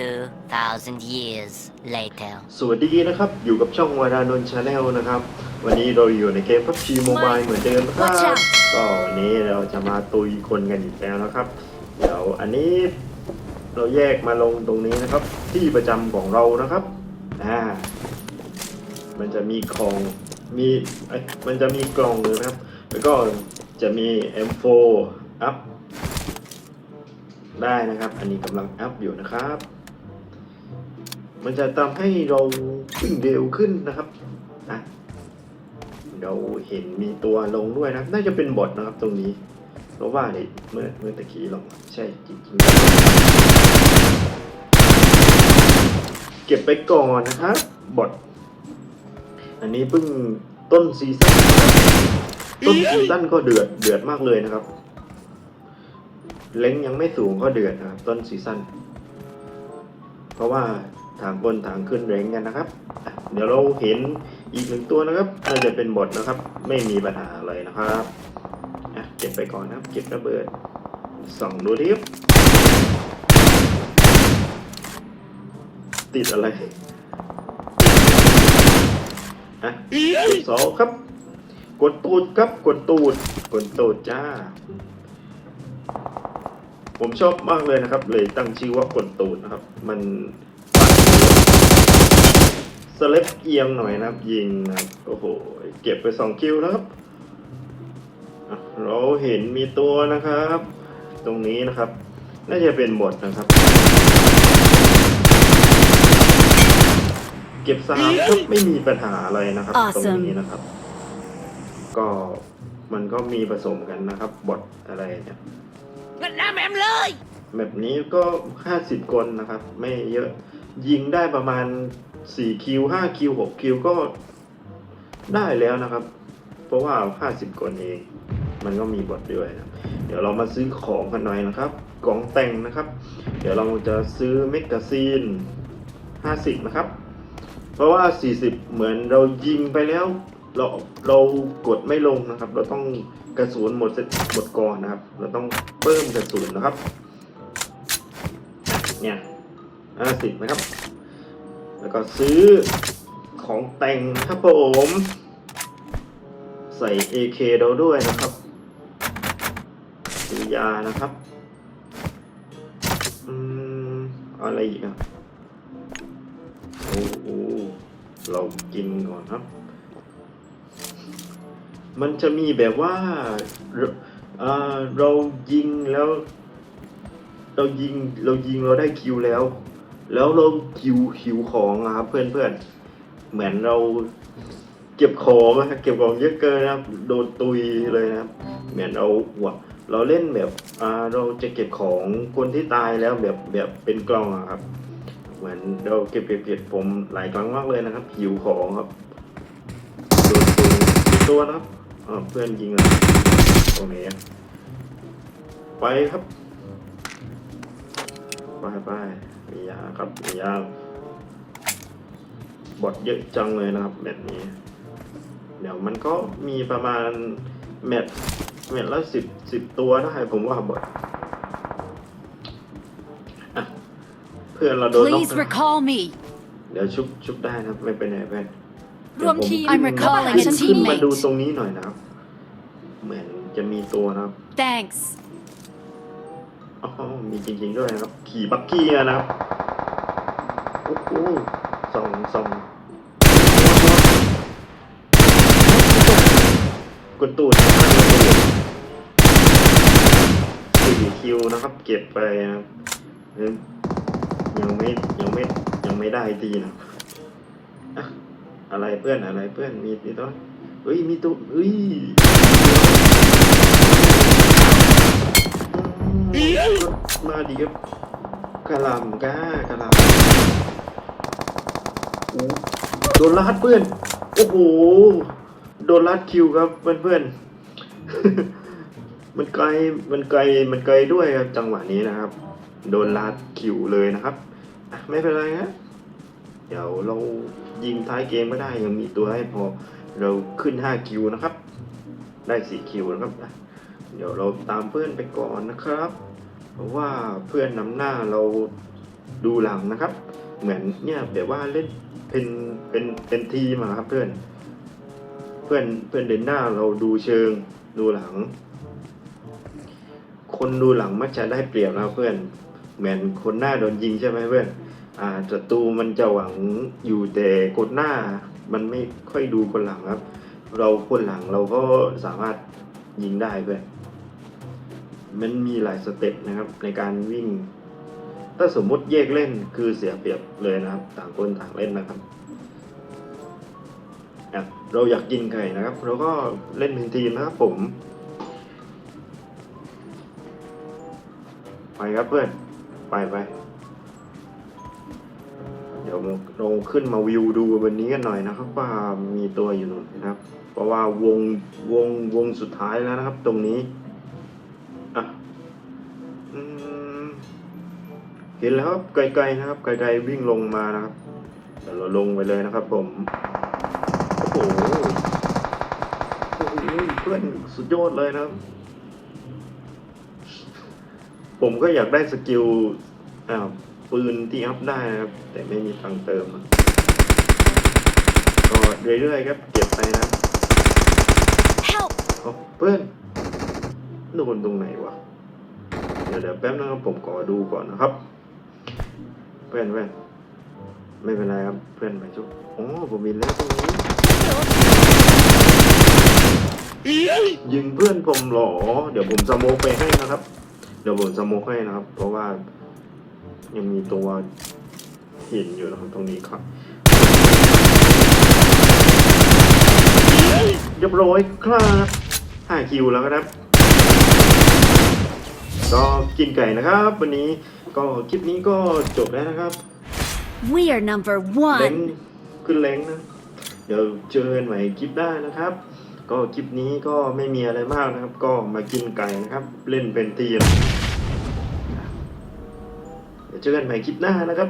2,000 years later. สวัสดีนะครับ อยู่กับช่องวารานนท์ชาแนลนะครับ วันนี้เราอยู่ในเกม PUBG Mobile เหมือนเดิมนะครับ Watch out ก็วันนี้เราจะมาตุยคนกันอีกแล้วนะครับ เดี๋ยวอันนี้เราแยกมาลงตรงนี้นะครับ ที่ประจำของเรานะครับอ่ามันจะมีของมีเอ้ยมันจะมีกล่องเลยนะครับ แล้วก็จะมี M4 อัพ ได้นะครับ อันนี้กำลังอัพอยู่นะครับ มันจะทำให้เราวิ่งเร็วขึ้นนะครับอะเราเห็นมีตัวลงด้วยนะน่าจะเป็นบอทนะครับตรงนี้เพราะว่าเนี่ยเมื่อเมื่อตะกี้ลงใช่จริงๆ เก็บไปก่อนนะครับบอทอันนี้เพิ่งต้นซีซั่นต้นซีซั่นก็เดือดเดือดมากเลยนะครับ เล้งยังไม่สูงก็เดือดนะครับต้นซีซั่นเพราะว่า ทางบนทางขึ้นแรงกันนะครับ เดี๋ยวเราเห็นอีกหนึ่งตัวนะครับน่าจะเป็นบทนะครับ ไม่มีปัญหาอะไรนะครับเก็บไปก่อนนะครับ เก็บระเบิดส่องดูดิครับติดอะไรอะกดสองครับ กดตูดครับ กดตูด กดตูดจ้า ผมชอบมากเลยนะครับ เลยตั้งชื่อว่ากดตูดนะครับ มัน สเล็บเอียงหน่อยนะครับ ยิงนะครับโอ้โหเก็บไปสองคิวนะครับอะเราเห็นมีตัวนะครับ ตรงนี้นะครับ น่าจะเป็นบทนะครับ เก็บสามครับไม่มีปัญหาอะไรนะครับ ตรง Awesome นี้นะครับ ก็มันก็มีผสมกันนะครับบทอะไรเนี่ยมันน้ำแอมเลยแบบนี้ก็50คนนะครับ ไม่เยอะยิงได้ประมาณ 4คิว5คิว6คิวก็ได้แล้วนะครับ เพราะว่า 50คนเองมันก็มีบทด้วยนะเดี๋ยวเรามาซื้อของกันหน่อยนะครับกล่องแต่งนะครับ เดี๋ยวเราจะซื้อเมกกาซีน 50 นะครับ เพราะว่า 40 เหมือนเรายิงไปแล้วเราเรากดไม่ลงนะครับ เราต้องกระสุนหมดเสร็จหมดก่อนนะครับ เราต้องเพิ่มกระสุนนะครับ เนี่ยห้าสิบนะครับ แล้วก็ซื้อของแต่งครับผมใส่ AK เราด้วยนะครับซื้อยานะครับอืมอะไรอีกอะโอ้โหเรากินก่อนครับ มันจะมีแบบว่าเราเอ่อเรายิงแล้ว เรายิงเรายิงเราได้คิวแล้ว แล้วเราคิวคิวของอะครับเพื่อนเพื่อนๆเหมือนเราเก็บของอะเก็บของเยอะเกินนะครับโดนตุยเลยนะครับ เหมือนเราหัวเราเล่นแบบอ่าเราจะเก็บของคนที่ตายแล้วแบบแบบเป็นกล่องอะครับ เหมือนเราเก็บเก็บเก็บผมหลายครั้งมากเลยนะครับ หิวของครับโดนตุยตัวนะครับอ่าเพื่อนยิงอะตรงนี้ไปครับ ไปไป มียาครับมียาบอดเยอะจังเลยนะครับแบบนี้ เดี๋ยวมันก็มีประมาณแมตช์แมตช์ละสิบสิบตัวได้ผมว่าบอดอะเพื่อนเราโดนน็อก Please นะ recall me เดี๋ยวชุบชุบได้นะครับไม่เป็นไรเพื่อนรวมทีมเดี๋ย I'm ผม recalling ขึ้น a ขึ้นมา teammate ดูตรงนี้หน่อยนะครับ เหมือนจะมีตัวนะครับ Thanks อ๋อ มีจริงๆด้วยนะครับ ขี่บักกี้อะนะครับโอ้โหสองสองกดตูดนะครับกดตูดสี่คิวนะครับ เก็บไปนะครับยังไม่ยังไม่ยังไม่ได้ทีนะอะอะไรเพื่อนอะไรเพื่อนมีมีตัวเฮ้ยมีตัวเฮ้ย มาดีครับกระหลำก้ากระหลำโอ้โดนลัดเพื่อน โอ้โห โดนลัดคิวครับเพื่อนเพื่อนมันไกล มันไกล มันไกลด้วยครับจังหวะนี้นะครับ โดนลัดคิวเลยนะครับ ไม่เป็นไรฮะเดี๋ยวเรายิงท้ายเกมไม่ได้ยังมีตัวให้พอเราขึ้น 5 คิวนะครับ ได้ 4 คิวนะครับ เดี๋ยวเราตามเพื่อนไปก่อนนะครับ ราะว่าเพื่อนนำหน้าเราดูหลังนะครับ เหมือนเนี่ยแบบว่าเล่นเป็นเป็นเป็นทีมอะครับเพื่อน เพื่อนเพื่อนเดินหน้าเราดูเชิงดูหลัง คนดูหลังมักจะได้เปรียบนะครับเพื่อน เหมือนคนหน้าโดนยิงใช่ไหมเพื่อนอ่าศัตรูมันจะหวังอยู่แต่คนหน้า มันไม่ค่อยดูคนหลังครับ เราคนหลังเราก็สามารถยิงได้เพื่อน มันมีหลายสเต็ปนะครับในการวิ่ง ถ้าสมมุติแยกเล่นคือเสียเปรียบเลยนะครับ ต่างคนต่างเล่นนะครับเราอยากกินไก่นะครับ เราก็เล่นเป็นทีมนะครับผม ไปครับเพื่อน ไปไปเดี๋ยวเราขึ้นมาวิวดูวันนี้กันหน่อยนะครับ ว่ามีตัวอยู่หนุนนะครับ เพราะว่าวงวงวงสุดท้ายแล้วนะครับ ตรงนี้ เห็นแล้วครับไกลๆนะครับ ไกลๆวิ่งลงมานะครับเดี๋ยวเราลงไปเลยนะครับ ผมโอ้โหโอ้โหเพื่อนสุดยอดเลยนะครับ ผมก็อยากได้สกิลอ่าปืนที่อัพได้นะครับ แต่ไม่มีตังค์เติมอะก็เรื่อยๆครับ เก็บไปนะ Help! เอาเพื่อนโดนตรงไหนวะเดี๋ยวเดี๋ยวแป๊บนึงครับผมขอดูก่อนนะครับ เพื่อนเพื่อนไม่เป็นไรครับเพื่อนไปชุบอ๋อผมมีแล้วตรงนี้ ยิงเพื่อนผมเหรอ เดี๋ยวผมสโมกไปให้นะครับ เดี๋ยวผมสโมกให้นะครับ เพราะว่า ยังมีตัวหินอยู่นะครับตรงนี้ครับเรียบร้อยครับห้าคิวแล้วครับ ก็กินไก่นะครับ วันนี้ ก็คลิปนี้ก็จบแล้วนะครับ We are number เล้ง one. ขึ้นเล้งนะ เดี๋ยวเจอกันใหม่คลิปหน้านะครับ ก็คลิปนี้ก็ไม่มีอะไรมากนะครับ ก็มากินไก่นะครับ เล่นเป็นทีมเดี๋ยวเจอกันใหม่คลิปหน้านะครับ